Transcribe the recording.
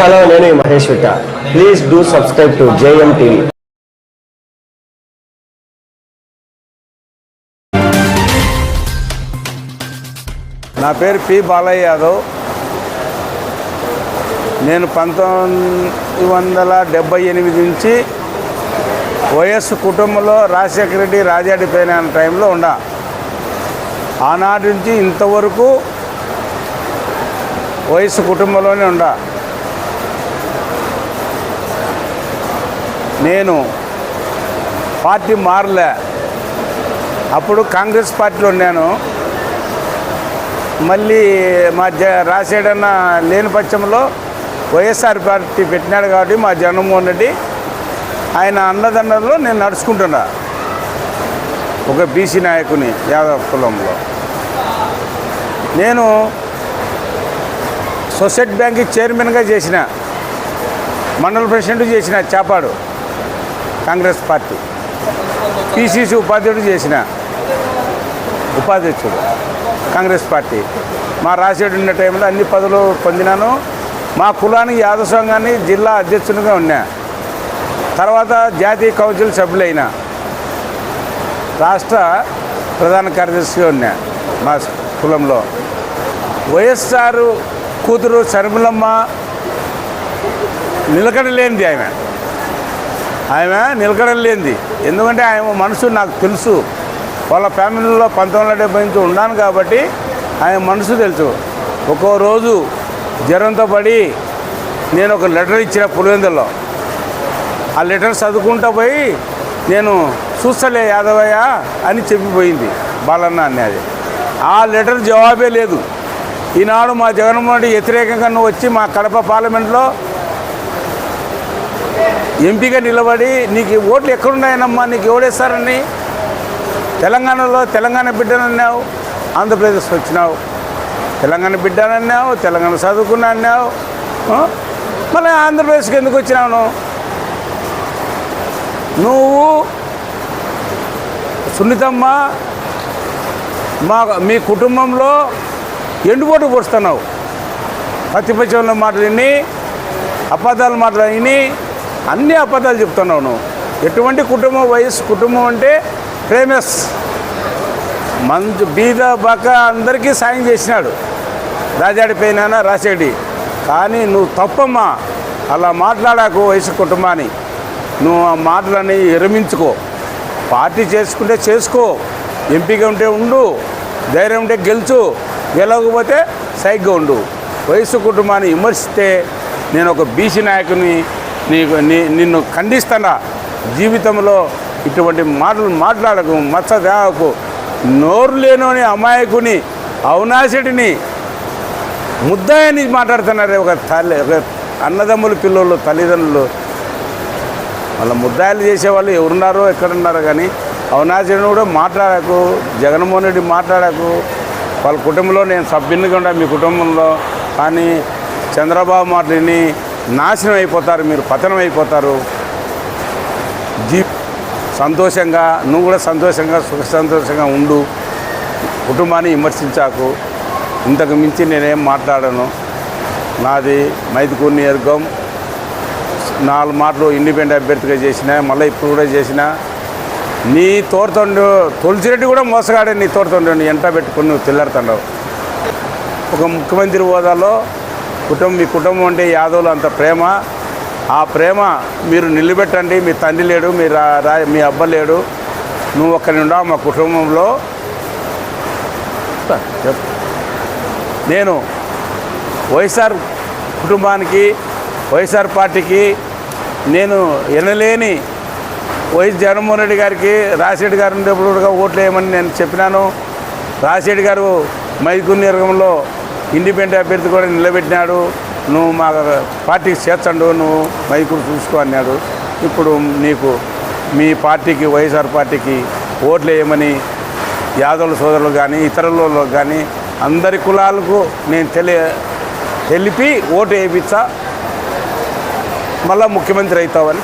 Hello నేను Mahesh Vitta. Please do subscribe to J M TV నా పేరు P Balayya Yadav. నేను పంతొమ్మిది వందల డెబ్బై ఎనిమిది నుంచి వైఎస్ కుటుంబంలో రాజశేఖర రెడ్డి రాజాడి పైన టైంలో ఉన్నా. ఆనాటి నుంచి ఇంతవరకు వయసు కుటుంబంలోనే ఉండా నేను పార్టీ మారలే. అప్పుడు కాంగ్రెస్ పార్టీలో ఉన్నాను. మళ్ళీ మా జ రాసేడన్న లేని పక్షంలో వైఎస్ఆర్ పార్టీ పెట్టినాడు కాబట్టి మా జగన్మోహన్ రెడ్డి ఆయన అన్నదండలో నేను నడుచుకుంటున్నా. ఒక బీసీ నాయకుని యాదవ్ కులంలో నేను సొసైటీ బ్యాంక్ చైర్మన్గా చేసిన మండల ప్రెసిడెంట్ చేసిన చేపాడు. Congress party. పిసిసి ఉపాధ్యక్షుడు చేసిన ఉపాధ్యక్షుడు కాంగ్రెస్ పార్టీ. మా రాసేడు ఉన్న టైంలో అన్ని పదవులు పొందినాను. మా కులానికి యాదవ సంఘాన్ని జిల్లా అధ్యక్షునిగా ఉన్నా. తర్వాత జాతీయ కౌన్సిల్ సభ్యులైన రాష్ట్ర ప్రధాన కార్యదర్శిగా ఉన్నా మా కులంలో. వైఎస్ఆర్ కూతురు శర్మిలమ్మ నిలకడలేనిది ఆమె. ఆమె నిలకడలేనిది ఎందుకంటే ఆమె మనసు నాకు తెలుసు. వాళ్ళ ఫ్యామిలీలో పంతొమ్మిది వందల డెబ్బై నుంచి ఉన్నాను కాబట్టి ఆయన మనసు తెలుసు. ఒక్కో రోజు జ్వరంతో పడి నేను ఒక లెటర్ ఇచ్చిన పులివెందుల్లో. ఆ లెటర్ చదువుకుంటా పోయి నేను చూస్తలే యాదవయ్య అని చెప్పిపోయింది బాలన్న అనేది ఆ లెటర్ జవాబే లేదు. ఈనాడు మా జగన్మోహన్ రెడ్డి వ్యతిరేకంగా వచ్చి మా కడప పార్లమెంట్లో ఎంపీగా నిలబడి నీకు ఓట్లు ఎక్కడున్నాయనమ్మా నీకు ఎవడేస్తారని తెలంగాణలో తెలంగాణ బిడ్డనన్నావు ఆంధ్రప్రదేశ్ వచ్చినావు. తెలంగాణ బిడ్డనన్నావు తెలంగాణ చదువుకున్నా అన్నావు మళ్ళీ ఆంధ్రప్రదేశ్కి ఎందుకు వచ్చినావు నువ్వు? సున్నితమ్మ మా మీ కుటుంబంలో ఎండుపోటు పొడుస్తున్నావు ప్రతిపక్షంలో మాటలు విని అబద్ధాలు మాటలు విని అన్ని అబద్ధాలు చెప్తున్నావు నువ్వు. ఎటువంటి కుటుంబం వయసు కుటుంబం అంటే ప్రేమస్. మంచు బీద బక అందరికీ సాయం చేసినాడు. రాజాడి పైన రాసేడి కానీ నువ్వు తప్పమ్మా. అలా మాట్లాడాకు వయసు కుటుంబాన్ని. నువ్వు ఆ మాటలని విరమించుకో. పార్టీ చేసుకుంటే చేసుకో. ఎంపీగా ఉంటే ఉండు. ధైర్యం ఉంటే గెలుచు. గెలవకపోతే సైగ్గా ఉండు. వయసు కుటుంబాన్ని విమర్శిస్తే నేను ఒక బీసీ నాయకుని నీకు నీ- నిన్ను ఖండిస్తానా జీవితంలో ఇటువంటి మాటలు మాట్లాడకు మచ్చ తేవకు నోరు లేనోని అమాయకుని అవినాశుడిని ముద్దాయని మాట్లాడుతున్నారు. ఒక తల్లి ఒక అన్నదమ్ములు పిల్లలు తల్లిదండ్రులు. వాళ్ళ ముద్దాయిలు చేసేవాళ్ళు ఎవరున్నారో ఎక్కడున్నారో కానీ అవినాశుడిని కూడా మాట్లాడకు జగన్మోహన్ రెడ్డి మాట్లాడకు. వాళ్ళ కుటుంబంలో నేను సభ్యునిగా ఉండా మీ కుటుంబంలో. కానీ చంద్రబాబు మాటని నాశనం అయిపోతారు మీరు పతనం అయిపోతారు. జీ సంతోషంగా నువ్వు కూడా సంతోషంగా సుఖ సంతోషంగా ఉండు. కుటుంబాన్ని విమర్శించాకు. ఇంతకు మించి నేనేం మాట్లాడను. నాది మైదుకూరు నియోజకం. నాలుగు మాటలు ఇండిపెండెంట్ అభ్యర్థిగా చేసిన మళ్ళీ ఇప్పుడు కూడా చేసిన నీ తోడుతుండు తులసిరెడ్డి కూడా మోసగాడే నీ తోడుతుండు. ఎంట పెట్టుకుని నువ్వు తెల్లారుతుండవు. ఒక ముఖ్యమంత్రి హోదాలో కుటుంబం మీ కుటుంబం అంటే యాదవులు అంత ప్రేమ. ఆ ప్రేమ మీరు నిలబెట్టండి. మీ తండ్రి లేడు మీ రా రా- మీ అబ్బ లేడు. నువ్వు ఒక్కరి నుండా మా కుటుంబంలో. నేను వైఎస్ఆర్ కుటుంబానికి వైఎస్ఆర్ పార్టీకి నేను ఎనలేని వైఎస్ జగన్మోహన్ రెడ్డి గారికి రాజశేఖర్ గారు ఉండేప్పుడు కూడా ఓట్లు వేయమని నేను చెప్పినాను. రాజశేఖర్ గారు మైదుకూరు నియోజకంలో ఇండిపెండెంట్ అభ్యర్థి కూడా నిలబెట్టినాడు. నువ్వు మా పార్టీకి చేర్చండు నువ్వు మైకుడు చూసుకో అన్నాడు. ఇప్పుడు నీకు మీ పార్టీకి వైఎస్ఆర్ పార్టీకి ఓట్లు వేయమని యాదవుల సోదరులు కానీ ఇతరులలో కానీ అందరి కులాలకు నేను తెలియ తెలిపి ఓటు వేయించా. మళ్ళా ముఖ్యమంత్రి అవుతావని